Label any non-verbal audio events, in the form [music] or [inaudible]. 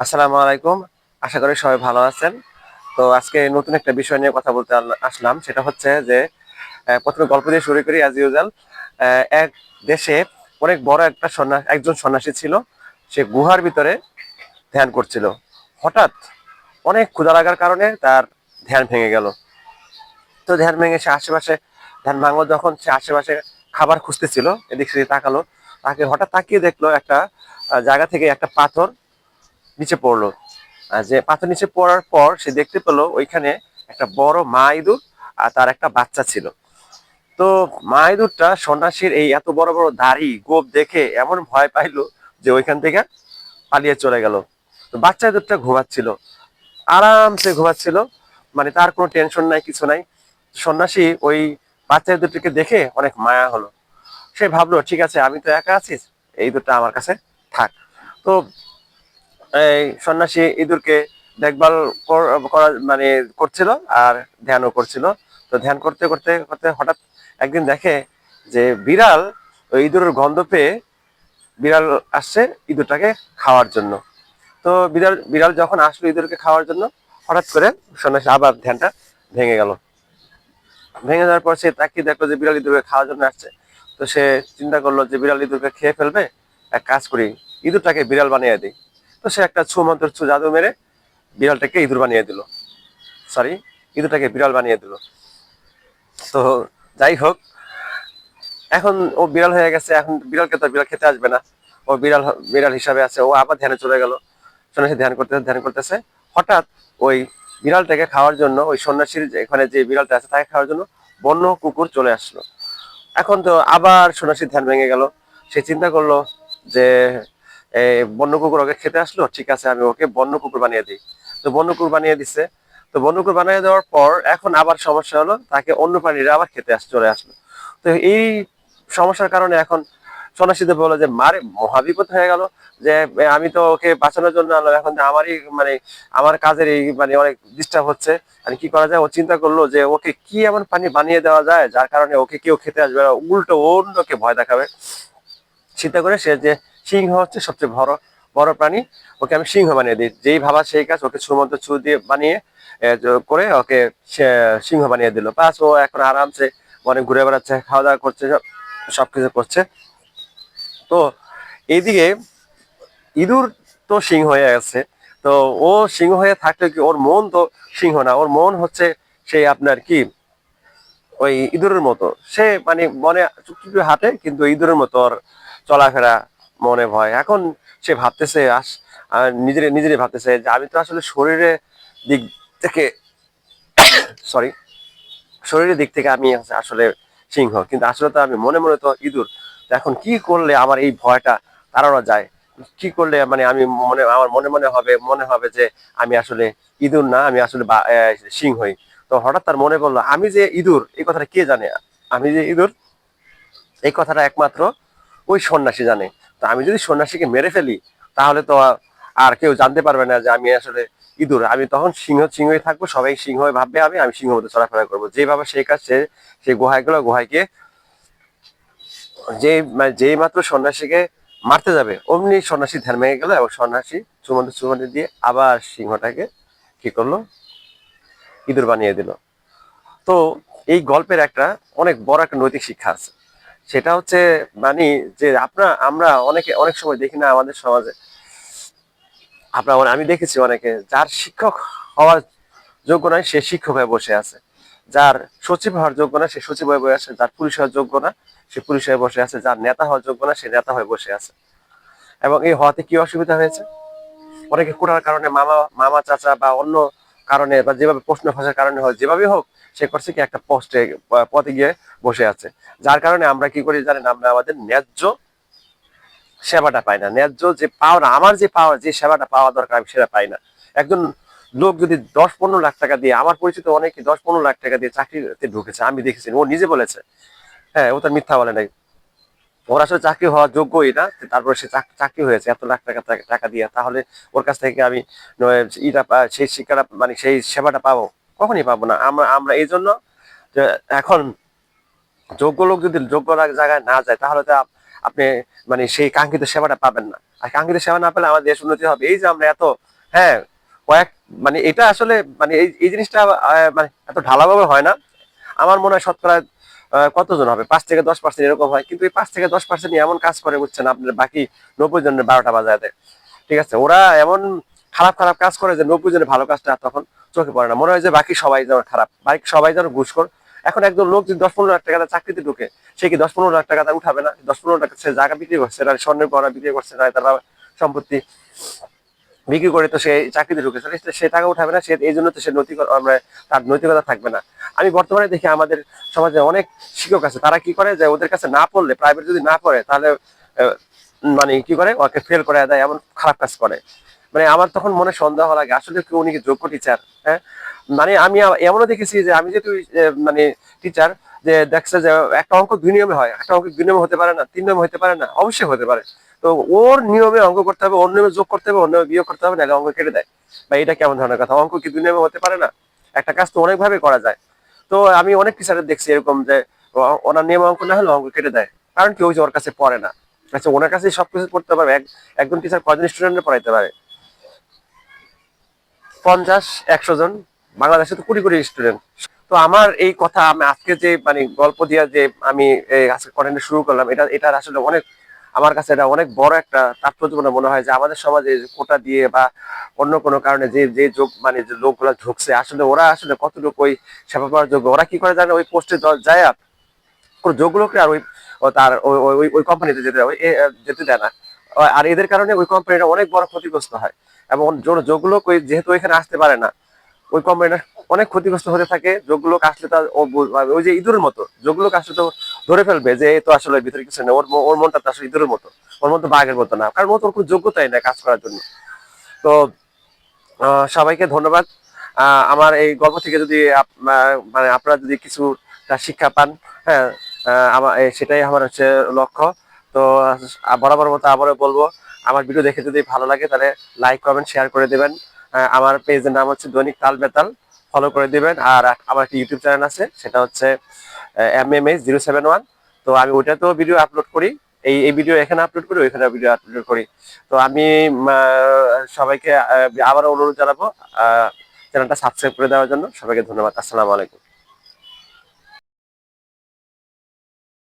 আসসালামু আলাইকুম। আশা করি সবাই ভালো আছেন। তো আজকে নতুন একটা বিষয় নিয়ে কথা বলতে আসলাম। সেটা হচ্ছে যে প্রথমে গল্প দিয়ে শুরু করি অ্যাজ ইউজাল এক দেশে অনেক বড় একটা সন্ন্যাস একজন সন্ন্যাসী ছিল। সে গুহার ভিতরে ধ্যান করছিল। হঠাৎ অনেক ক্ষুধা লাগার কারণে তার ধ্যান ভেঙে গেল। তো ধ্যান ভেঙে সে আশেপাশে ধ্যান ভাঙলো। যখন সে আশেপাশে খাবার খুঁজতেছিল, এদিক সেদিকে তাকালো, তাকে হঠাৎ তাকিয়ে দেখল একটা জায়গা থেকে একটা পাথর নিচে পড়ল। যে পাথর নিচে পড়ার পর সে দেখতে পেল ওইখানে একটা বড় মা ইঁদুর আর তার একটা বাচ্চা ছিল। তো মা ইঁদুরটা সন্ন্যাসীর এই এত বড় বড় দাড়ি, গোপ দেখে এমন ভয় পাইলো যে ওইখান থেকে পালিয়ে চলে গেল। তো বাচ্চা ইঁদুরটা ঘুমাচ্ছিল। আরামসে ঘুমাচ্ছিল। মানে তার কোনো টেনশন নাই, কিছু নাই। সন্ন্যাসী ওই বাচ্চা ইঁদুরটিকে দেখে অনেক মায়া হলো। সে ভাবলো, ঠিক আছে, আমি তো একা আছি, এই ইঁদুরটা আমার কাছে থাক। তো এই সন্ন্যাসী ইঁদুরকে দেখভাল কর- মানে করছিল আর ধ্যানও করছিল। তো ধ্যান করতে করতে করতে হঠাৎ একদিন দেখে যে বিড়াল ওই ইঁদুরের গন্ধ পেয়ে বিড়াল আসছে ইঁদুরটাকে খাওয়ার জন্য। তো বিড়াল বিড়াল যখন আসলো ইঁদুরকে খাওয়ার জন্য, হঠাৎ করে সন্ন্যাসী আবার ধ্যানটা ভেঙে গেল। ভেঙে যাওয়ার পর সে তাকিয়ে দেখল যে বিড়াল ইঁদুরকে খাওয়ার জন্য আসছে। তো সে চিন্তা করল যে বিড়াল ইঁদুরকে খেয়ে ফেলবে? এক কাজ করি, ইঁদুরটাকে বিড়াল বানিয়ে দিই। তো সে একটা ছু মন্ত্র, ছু জাদু মেরে বিড়ালটাকে ইঁদুর বানিয়ে দিল। সরি ইঁদুরটাকে বিড়াল বানিয়ে দিল। তো যাই হোক, এখন ও বিড়াল হয়ে গেছে, এখন বিড়ালকে তো বিড়াল খেতে আসবে না। ও বিড়াল বিড়াল হিসাবে আছে, ও আবার ধ্যানে চলে গেল। সন্ন্যাসী ধ্যান করতেছে ধ্যান করতেছে। হঠাৎ ওই বিড়ালটাকে খাওয়ার জন্য, ওই সন্ন্যাসীর এখানে যে বিড়ালটা আছে, তাকে খাওয়ার জন্য বন্য কুকুর চলে আসলো। এখন তো আবার সন্ন্যাসীর ধ্যান ভেঙে গেল। সে চিন্তা করল যে বন্য কুকুর ওকে খেতে আসলো, ঠিক আছে, আমি ওকে বন্য কুকুর বানিয়ে দিই। তো বন্য কুকুর বানিয়ে দিচ্ছে তো বন্য কুকুর বানিয়ে দেওয়ার পর এখন আবার সমস্যা হলো, তাকে অন্য প্রাণীরা আবার খেতে আস, চলে আসলো। তো এই সমস্যার কারণে এখন সন্ন্যাসীদের বলল যে, মারে মহাবিপদ হয়ে গেল যে আমি তো ওকে বাঁচানোর জন্য আনলাম এখন আমারই মানে আমার কাজের এই মানে অনেক ডিস্টার্ব হচ্ছে। আর কি করা যায়? ও চিন্তা করল যে, ওকে কি এমন পানি বানিয়ে দেওয়া যায় যার কারণে ওকে কেউ খেতে আসবে উল্টো অন্যকে ভয় দেখাবে? চিন্তা করে সে যে সিংহ হচ্ছে সবচেয়ে বড় বড় প্রাণী। ওকে আমি সিংহ বানিয়ে দিই। যেই ভাবা সেই কাজ ওকে ছুমন্ত ছু দিয়ে বানিয়ে করে ওকে সিংহ বানিয়ে দিল। বাস ও এখন আরামসে অনেক ঘুরে বেড়াচ্ছে খাওয়া দাওয়া করছে, সব- কিছু করছে। তো এইদিকে ইঁদুর তো সিংহ হয়ে গেছে। তো ও সিংহ হয়ে থাকলে কি ওর মন তো সিংহ না? ওর মন হচ্ছে সেই আপনার কি? ওই ইঁদুরের মতো। সে মানে মনে চুপচুপি হাঁটে, কিন্তু ইঁদুরের মতো ওর চলাফেরা মনে ভয়। এখন সে ভাবতেছে, আস নিজের, নিজেরই ভাবতেছে যে আমি তো আসলে শরীরে দিক থেকে [coughs] সরি শরীরের দিক থেকে আমি আসলে সিংহ। কিন্তু আসলে তো আমি, মনে মনে তো ইঁদুর। এখন কি করলে আমার এই ভয়টা তাড়ানো যায়? কি করলে মানে আমি মনে, আমার মনে মনে হবে মনে হবে যে আমি আসলে ইঁদুর না, আমি আসলে সিংহই। তো হঠাৎ তার মনে পড়ল, আমি যে ইঁদুর, এই কথাটা কে জানে? আমি যে ইঁদুর, এই কথাটা একমাত্র ওই সন্ন্যাসী জানে। তো আমি যদি সন্ন্যাসীকে মেরে ফেলি, তাহলে তো আর কেউ জানতে পারবে না যে আমি আসলে ইঁদুর। আমি তখন সিংহ, সিংহই থাকব, সবাই সিংহ ভাববে আমি আমি সিংহ মতো চলাফেরা করব। যেভাবে সেই কাজ সে সেই গুহায় গেলো গিয়ে যে যেই মাত্র সন্ন্যাসীকে মারতে যাবে, অমনি সন্ন্যাসী ধ্যান ভেঙে গেল এবং সন্ন্যাসী চুমন্ত চুমন্ত দিয়ে আবার সিংহটাকে কি করল? ইঁদুর বানিয়ে দিল। তো এই গল্পের একটা অনেক বড় একটা নৈতিক শিক্ষা আছে। সেটা হচ্ছে মানে যে আপনার, আমরা অনেকে, অনেক সময় দেখি না আমাদের সমাজে। আপনার মানে আমি দেখেছি অনেকে, যার শিক্ষক হওয়ার যোগ্য নয়, সে শিক্ষক হয়ে বসে আছে। যার সচিব হওয়ার যোগ্য না সে সচিব হয়ে বসে আছে। যার পুলিশ হওয়ার যোগ্য না সে পুলিশ হয়ে বসে আছে। যার নেতা হওয়ার যোগ্য না সে নেতা হয়ে বসে আছে। এবং এই হওয়াতে কি অসুবিধা হয়েছে? অনেকে কোটার কারণে মামা মামা, চাচা বা অন্য কারণে বা যেভাবে প্রশ্ন ফাঁসার কারণে হোক যেভাবে হোক, সে করছে কি একটা পোস্টে পথে গিয়ে বসে আছে। যার কারণে আমরা কি করি জানেন? আমরা আমাদের ন্যায্য সেবাটা পাই না। ন্যায্য যে পাওয়া আমার যে পাওয়া যে সেবাটা পাওয়া দরকার, আমি সেটা পাই না। একজন লোক যদি দশ পনেরো লাখ টাকা দিয়ে, আমার পরিচিত অনেকে দশ পনেরো লাখ টাকা দিয়ে চাকরিতে ঢুকেছে, আমি দেখেছি, ও নিজে বলেছে। হ্যাঁ ও তার মিথ্যা বলে নাই। ওর আসলে চাকরি হওয়ার যোগ্য এটা তারপরে সে চাকরি হয়েছে, এত লাখ টাকা টাকা- দিয়ে। তাহলে ওর কাছ থেকে আমি ইটা সেই শিক্ষাটা মানে সেই সেবাটা পাবো? কখনই পাবো না। আমরা আমরা এই জন্য যে এখন যোগ্য লোক যদি যোগ্য জায়গায় না যায়, তাহলে তো আপ- আপনি মানে সেই কাঙ্ক্ষিত সেবাটা পাবেন না। আর কাঙ্ক্ষিত সেবা না পেলে আমাদের দেশ উন্নতি হবে। এই যে আমরা এত হ্যাঁ কয়েক মানে এটা আসলে মানে এই জিনিসটা মানে এত ঢালাভাবে হয় না। আমার মনে হয় শতকরা কতজন হবে? পাঁচ থেকে দশ পার্সেন্ট এরকম হয়। কিন্তু এই পাঁচ থেকে দশ পার্সেন্ট এমন কাজ করে বুঝছেন আপনার বাকি নব্বই জনের বারোটা বাজায় দেয় ঠিক আছে? ওরা এমন খারাপ খারাপ কাজ করে যে নব্বই জনের ভালো কাজটা তখন চোখে পড়ে না। মনে হয় যে বাকি সবাই যেন খারাপ। বাকি সবাই যেন ঘুষখোর। এখন একজন লোক যদি দশ পনেরো লাখ টাকা চাকরিতে ঢুকে, সে কি দশ পনেরো লাখ টাকা উঠাবে না? দশ পনেরো লাখ সে জায়গা বিক্রি করছে স্বর্ণের পড়া বিক্রি করছে না তার সম্পত্তি বিক্রি করে তো সে চাকরিতে ঢুকেছে সে টাকা উঠাবে না, সে এই জন্য তো সে নৈতিকতা আমরা তার নৈতিকতা থাকবে না। আমি বর্তমানে দেখি আমাদের সমাজে অনেক শিক্ষক আছে, তারা কি করে যে ওদের কাছে না পড়লে প্রাইভেট যদি না পড়ে, তাহলে মানে কি করে? ওকে ফেল করে দেয়, এমন খারাপ কাজ করে। মানে আমার তখন মনে সন্দেহ লাগে, আসলে কেউ উনি যোগ্য টিচার হ্যাঁ মানে আমি এমনও দেখেছি যে আমি যেহেতু মানে টিচার যে দেখছে যে একটা অঙ্ক দুই নিয়মে হয়, একটা অঙ্ক দুই নিয়মে হতে পারে না, তিন নিয়মে হতে পারে না, অবশ্যই হতে পারে। তো ওর নিয়মে অঙ্ক করতে হবে, ওর নিয়মে যোগ করতে হবে, ওর নিয়মে বিয়োগ করতে হবে, নাহলে অঙ্ক কেটে দেয়। বা এটা কেমন ধরনের কথা? অঙ্ক কি দুই নিয়মে হতে পারে না? একটা কাজ তো অনেক ভাবে করা যায়। তো আমি অনেক টিচারের দেখছি এরকম যে ওনার নিয়ম অঙ্ক না হলে অঙ্ক কেটে দেয়। কারণ কি? ওই যে ওর কাছে পড়ে না। আচ্ছা ওনার কাছে সবকিছু পারবে। একজন টিচার কজন স্টুডেন্টে পড়াইতে পারে? পঞ্চাশ, একশো জন। বাংলাদেশে তো কোটি কোটি স্টুডেন্ট তো আমার এই কথা আমি আজকে যে মানে গল্প দিয়া যে আমি আজকে কন্টেন্ট শুরু করলাম, এটা, এটার আসলে অনেক আমার কাছে এটা অনেক বড় একটা তাৎপর্যপূর্ণ মনে হয় যে আমাদের সমাজে কোটা দিয়ে বা অন্য কোনো কারণে যে যে যোগ মানে যে লোকগুলো ঢুকছে, আসলে ওরা আসলে কতটুকু ওই সেবা পাওয়ার যোগ্য ওরা কি করে জানে? ওই পোস্টে যায় কোনো যোগ্য লোকরা আর ওই তার ওই- ওই- কোম্পানিতে যেতে যেতে দেয় না। আর এদের কারণে ওই কোম্পানিটা অনেক বড় ক্ষতিগ্রস্ত হয়। এবং যোগ- যোগ্য লোক ওই যেহেতু এখানে আসতে পারে না, ওই কোম্পানিটা অনেক ক্ষতিগ্রস্ত হতে থাকে। যোগ্য লোক আসলে তার ওই যে ইঁদুরের মতো যোগগুলো আসলে তো ধরে ফেলবে যে তো আসলে ভিতরে কিছু নেই। ওর ওর মনটা তো আসলে ইঁদুরের মতো। ওর মতো বাঘের মতো না। কারণ ও তোর কোনো যোগ্যতাই নেই কাজ করার জন্য। তো সবাইকে ধন্যবাদ। আমার এই গল্প থেকে যদি মানে আপনারা যদি কিছু শিক্ষা পান হ্যাঁ আমার সেটাই আমার হচ্ছে লক্ষ্য। তো বরাবর মতো আবারও বলব, আমার ভিডিও দেখে যদি ভালো লাগে তাহলে লাইক, কমেন্ট, শেয়ার করে দেবেন। আমার পেজের নাম হচ্ছে দৈনিক তাল বেতাল ফলো করে দিবেন। আর আমার একটা ইউটিউব চ্যানেল আছে, সেটা হচ্ছে M M S zero seven one তো আমি ওইটাতেও ভিডিও আপলোড করি। এই এই ভিডিও এখানে আপলোড করি ওইখানে ভিডিও আপলোড করি। তো আমি সবাইকে আবার অনুরোধ জানাব চ্যানেলটা সাবস্ক্রাইব করে দেওয়ার জন্য। সবাইকে ধন্যবাদ। আসসালামু আলাইকুম।